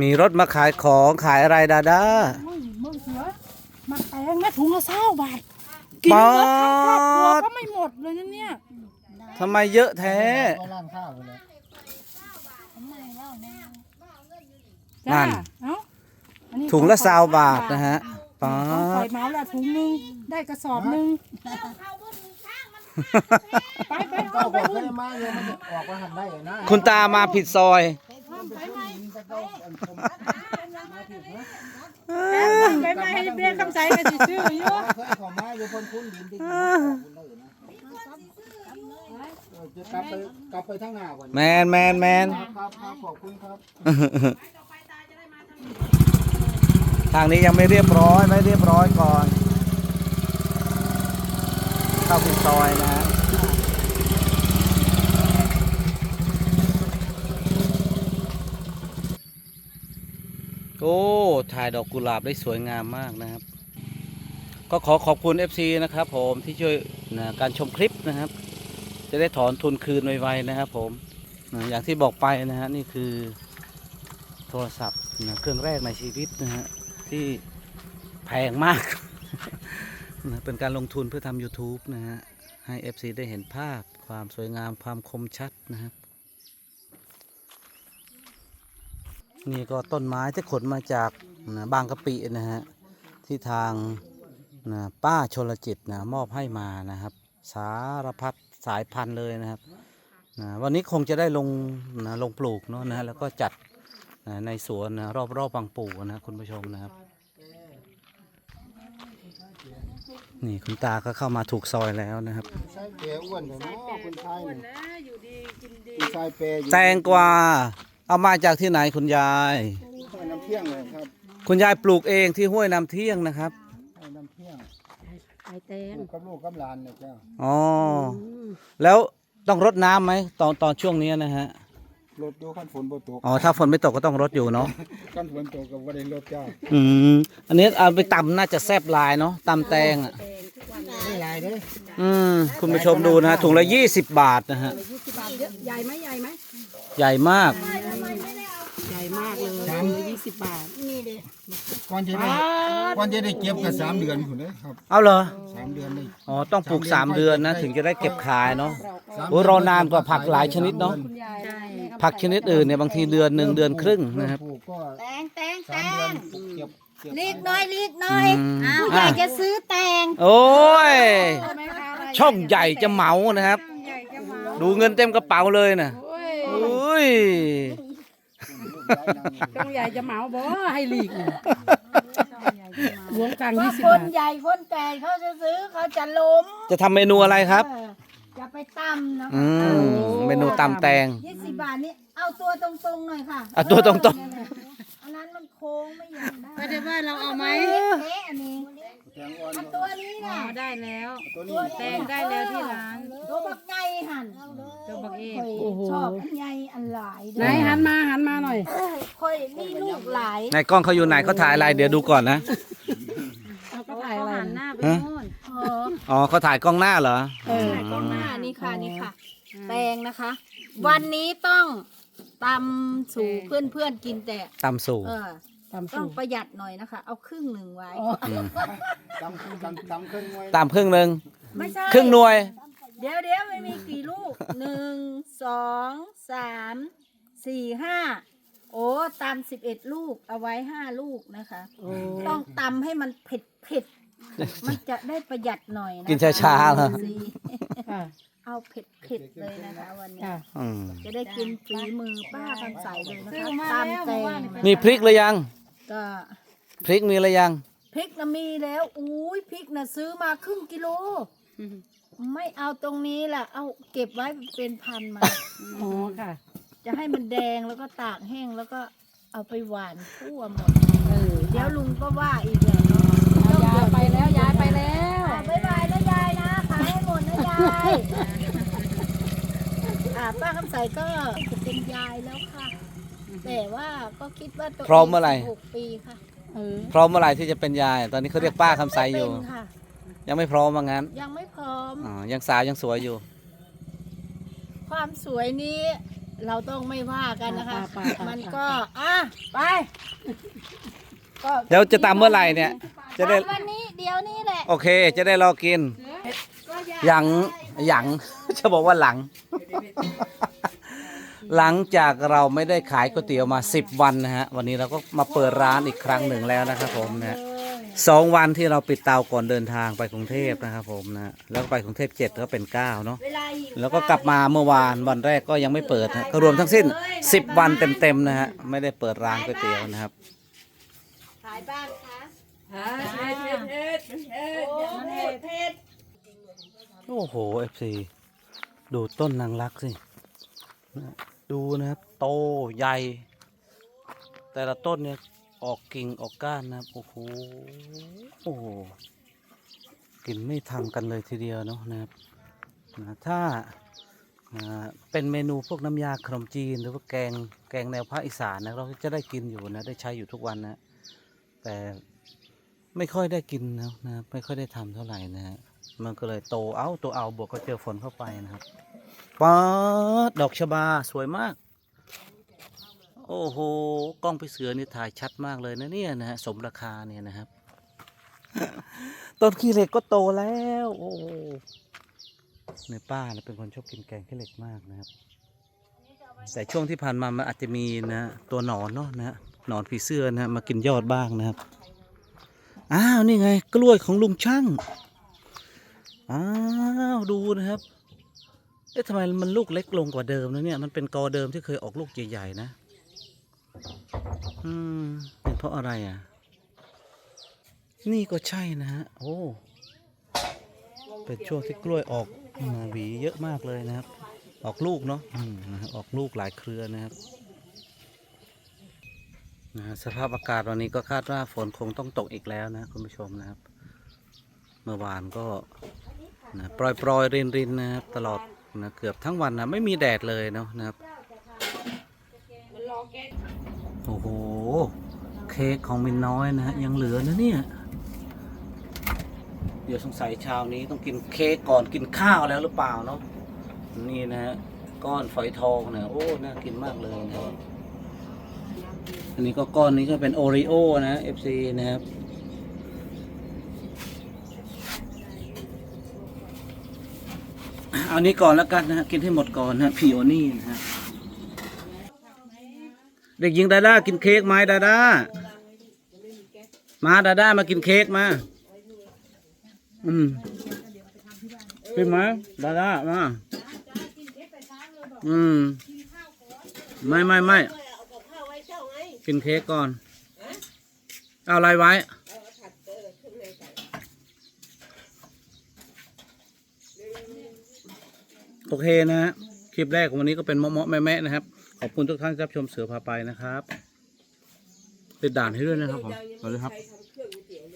มีรถมาขายของขายอะไรดาด้าโอ้ยเมืองเสือมาแพงนะถุงละเศร้าบาทกินป๊าเบิดทั้งครอบครัวดก็ไม่หมดเลยนะเนี่ยทำไมเยอะแท้ ก็ร้านข้าวไปเลยจ้านั่นเอ้าอันนี้ถุงละซาวบาทนะฮะป๊าต้องปล่อด ยเมาส์ละถุงหนึงได้กระสอบหนึงไปไปก็เอาบไปอกพุ่ไม่นได้มาเลยมันจะออกมาหันได้นะคุณตามาผิดซอย ไปไปให้เบี้ยคำใสกันสิซื้ออยู่เคยขอมาอยู่คนคุ้นดินที่จะกลับไปกลับไปทางหน้าก่อนแมนแมนแมนครับครับขอบคุณครับทางนี้ยังไม่เรียบร้อยไม่เรียบร้อยก่อน เข้าผิดซอยนะ โอ้ ถ่ายดอกกุหลาบได้สวยงามมากนะครับ ก็ขอขอบคุณ FC นะครับผมที่ช่วยนะการชมคลิปนะครับ จะได้ถอนทุนคืนไวๆนะครับผมนะอย่างที่บอกไปนะฮะนี่คือโทรศัพท์นะเครื่องแรกในชีวิตนะฮะที่แพงมากนะเป็นการลงทุนเพื่อทำ YouTube นะฮะให้ FC ได้เห็นภาพความสวยงามความคมชัดนะครับ นี่ก็ต้นไม้ที่ขนมาจากนะบางกะปินะฮะที่ทางนะป้าชนลจิตนะมอบให้มานะครับ สารพัดสายพันธุ์เลยนะครับนะวันนี้คงจะได้ลงนะลงปลูกเนาะนะฮะแล้วก็จัดนะในสวนนะรอบๆบางปู่นะคุณผู้ชมนะครับ นี่คุณตาก็เข้ามาถูกซอยแล้วนะครับใช่เปรอ้วนเถอะเนาะคุณชายนี่คุณชายเปรอยู่แตงกวา เอามาจากที่ไหนคุณยายให้น้ำเที่ยงเลยครับคุณยายปลูกเองที่ห้วยน้ำเที่ยงนะครับให้น้ำเที่ยงไอเตงลูกกับลูกกับหลานเนี่ยจ้าอ๋อแล้วต้องรดน้ำไหมตอนตอนช่วงนี้นะฮะ รถดูขั้นฝนบ่ตกอ๋อ ถ้าฝนไม่ตกก็ต้องรดอยู่เนาะ ขั้นฝนตกก็บ่ได้รถจ้าอืม อันนี้เอาไปตำน่าจะแซ่บหลายเนาะตำแตงอะ ไม่หลายเด้ออืม คุณผู้ชมดูนะฮะถุงละยี่สิบบาทนะฮะ ใหญ่ไหมใหญ่ไหมใหญ่มาก ใหญ่มากเลยยี่ สิบบาทก่อนจะได้ก่อนจะได้เก็บก็สามเดือนพุ่นเด้อครับเอาเหรอสามเดือนนี่อ๋อต้องปลูกสามเดือนนะถึงจะได้เก็บขายเนาะสามโอ้ยรอนานกว่าผักหลายชนิดเนาะใช่ผักชนิดอื่นเนี่ยบางทีเดือนหนึ่งเดือนครึ่งเดือนนะครับ ปลูกก็แตงแตงแตสามเดือนงปลูกเก็บเก็บลีกหน้อยลีกหน้อยอืม ผู้ใหญ่อะจะซื้อแตงโอ้ยไหมคะช่องใหญ่จะเหมานะครับใหญ่จะมาดูเงินเต็มกระเป๋าเลยนะโอ้ย อุ้ยต้องใหญ่จะเหมาบ่ให้หลีกเนี่ยหลวงกลางเพยี่ราะสิบคนบาทใหญ่คนแก่เขาจะซื้อเขาจะล้มจะทำเมนูอะไรครับ เออจะไปตำนะอืมเมนูตำแตง ยี่สิบบาทนี่เอาตัวตรงๆหน่อยค่ะเอาตัวตรงๆเอออั นนั้นมันโค้งไม่อยากได้ก็จะว่าเราเอาไหมเอ๊ะอันนี้แตงอ่อนเอาตัวนี้อ๋อน่ะได้แล้ว ตัวนี้แตงได้แล้วที่ร้านตัวบักใหญ่หันเจ้าบักเอข่อยโอ้โหชอบอันใหญ่อันหลายไหนหันมาหันมาหน่อยเออข่อยมีลูกหลายนายกล้องเขาอยู่ไหนเขาถ่ายอะไรเดี๋ยวดูก่อนนะเอาก็ถ่ายอะไรหน้าไปฮะโน่นเอออ๋อเขาถ่ายกล้องหน้าเหรอเออถ่ายกล้องหน้านี่ค่ะนี่ค่ะ แตงนะคะ วันนี้ต้อง ตำสู่เพื่อนเพื่อนๆกินแต่ ตำสู่ เออตามต้อสูงตรประหยัดหน่อยนะคะ เอาครึ่งหนึ่งไว้มตำตำตำเครื่องไว้ตำครึ่งหนึ่งไม่ใช่ ครึ่งหน่วย เดี๋ยวเดี๋ยวไม่มีกี่ลูก หนึ่ง สอง สาม สี่ ห้า โอ้ตำสิบเอ็ดลูก เอาไว้ห้าลูกนะคะ โอ้ต้องตำให้มันเผ็ดเผ็ด มันจะได้ประหยัดหน่อยนะคะกินช้าๆเหรอ สี่ค่ะ เอาเผ็ดเผ็ดๆเลยนะคะวันนี้ค่ะอืมจะได้กินฝีมือป้าคำใสเลยนะซื้คะอมาตามแล้วแตเมื่อวางนมีพริกหรือยัง ก็พริกมีหรือยัง พริกนะมีแล้วอุ้ยพริกนะซื้อมาครึ่งกิโล ไม่เอาตรงนี้ล่ะ เอาเก็บไว้เป็นพันมา อ๋อค่ะ จะให้มันแดงแล้วก็ตากแห้งแล้วก็เอาไปหวานทั่วหมด เออเดี๋ยวลุงก็ว่าอีกแล้วเนาะยายไปแล้วยายไปแล้ว อ่าป้าคำใสก็จะเป็นยายแล้วค่ะ แต่ว่าก็คิดว่าตัวเองพร้อมเมื่อไหร่สิบหกปีค่ะเออพร้อมเมื่อไหร่ที่จะเป็นยาย ตอนนี้เขาเรียกป้าคำไซอยู่เป็นค่ะ ยังไม่พร้อมว่างั้นยังไม่พร้อม อ๋อยังสาวยังสวยอยู่ ความสวยนี้เราต้องไม่ว่ากันนะคะ ไปไปไปมันก็ อะ ไป ก็เดี๋ยวจะตามเมื่อไหร่เนี่ย จะได้ ตามวันนี้เดี๋ยวนี้แหละ โอเค จะได้รอกินก็อยาก หยังหยัง จะบอกว่าหลัง หลังจากเราไม่ได้ขายก๋วยเตี๋ยวมา10วันนะฮะ วันนี้เราก็มาเปิดร้านอีกครั้งหนึ่งแล้วนะครับผมนะฮะสองวันที่เราปิดเตาก่อนเดินทางไปกรุงเทพนะครับผมนะ แล้วก็ไปกรุงเทพเจ็ดก็เป็นเก้าเนาะเวลาหิวแล้วก็กลับมาเมื่อวานวันแรกก็ยังไม่เปิดนะก็รวมทั้งสิ้น10วันเต็มๆนะฮะ ไม่ได้เปิดร้านก๋วยเตี๋ยวนะครับ ขายบ้านคะเฮ็ดเฮ็ดเฮ็ดเฮ็ดโอ้เผ็ดเผ็ด โอ้โหเอฟซีดูต้นนางรักสิ ดูนะครับ โตใหญ่ แต่ละต้นเนี่ย ออกกิ่งออกก้านนะครับ โอ้โหโอ้โหกินไม่ทันกันเลยทีเดียวเนาะนะครับนะถ้าอ่าเป็นเมนูพวกน้ำยาขนมจีน หรือว่าแกงแกงแนวภาคอีสานนะเราจะได้กินอยู่นะได้ใช้อยู่ทุกวันนะแต่ไม่ค่อยได้กินนะนะไม่ค่อยได้ทำเท่าไหร่นะฮะ มันก็เลยโตเอาตัวเอาบวกก็เจอฝนเข้าไปนะครับป๊าดดอกชบาสวยมาก โอ้โหกล้องไปเสือนี่ถ่ายชัดมากเลยนะเนี่ยนะฮะสมราคาเนี่ยนะครับต้นขี้เหล็กก็โตแล้ว โอ้โหในป้าเนี่ยเป็นคนชอบกินแกงขี้เหล็กมากนะครับ แต่ช่วงที่ผ่านมามันอาจจะมีนะตัวหนอนเนาะนะหนอนผีเสื้อนะมากินยอดบ้างนะครับ อ้าว นี่ไง กล้วยของลุงช่าง อ้าวดูนะครับ เอ๊ะทำไมมันลูกเล็กลงกว่าเดิมนะเนี่ย มันเป็นกอเดิมที่เคยออกลูกใหญ่ๆนะ อืมเป็นเพราะอะไรอะ นี่ก็ใช่นะฮะ โอ้ เป็นช่วงที่กล้วยออกมาหวีเยอะมากเลยนะครับ ออกลูกเนาะอืมออกลูกหลายเครือนะครับนะสภาพอากาศวันนี้ก็คาดว่าฝนคงต้องตกอีกแล้วนะคุณผู้ชมนะครับ เมื่อวานก็ นะปล่อยปล่อยรินรินๆนะครับตลอดนะเกือบทั้งวันนะไม่มีแดดเลยเนาะนะครับโอ้โห เค้กของมินน้อยนะฮะยังเหลือนะเนี่ย เดี๋ยวสงสัยเช้านี้ต้องกินเค้กก่อนกินข้าวแล้วหรือเปล่าเนาะนี่นะฮะก้อนฝอยทองเนี่ยโอ้น่ากินมากเลยนะครับอันนี้ก็ก้อนนี้ก็เป็นโอริโอนะ FC นะครับ เอานี้ก่อนแล้วกันนะฮะกินให้หมดก่อนนะพีโอนี่นะฮะเด็กหญิงดาด้ากินเค้กไหมดาด้ามาดาด้ามากินเค้กมา อืมกินไหมดาด้ามาอืมไม่ไม่ไม่กินเค้กก่อน เอาอะไรไว้ โอเคนะฮะคลิปแรกของวันนี้ก็เป็นเมาะๆแม่ๆนะครับ ขอบคุณทุกท่านที่รับชมเสือพาไปนะครับติดด่านให้ด้วยนะครับผมสวัสดีครับ